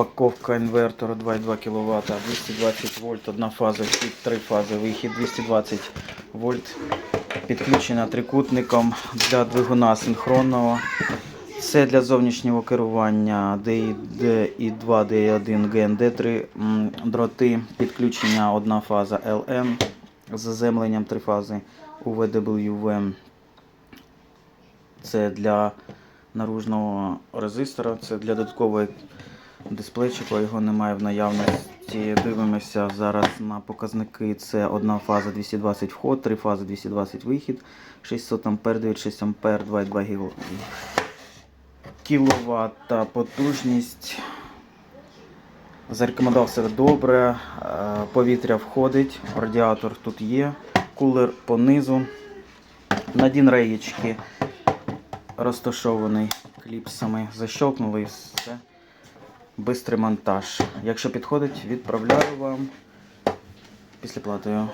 упаковка інвертору 2,2 кВт, 220 вольт, одна фаза, вхід, три фази, вихід 220 вольт. Підключена трикутником для двигуна синхронного. Це для зовнішнього керування DI2, DI1, GND3 дроти, підключення одна фаза LN з заземленням три фази UVWV. Це для наружного резистора, це для додаткової дисплейчика, його немає в наявності. Дивимося зараз на показники. Це одна фаза 220 вход, три фази 220 вихід, 600 ампер, 96 ампер, 2,2 гіг... кіловат потужність. Зарекомендував себе добре, е, повітря входить, радіатор тут є, кулер понизу. Надін реєчки розташований кліпсами. Защелкнули і все. Бистрий монтаж. Якщо підходить, відправляю вам після платою.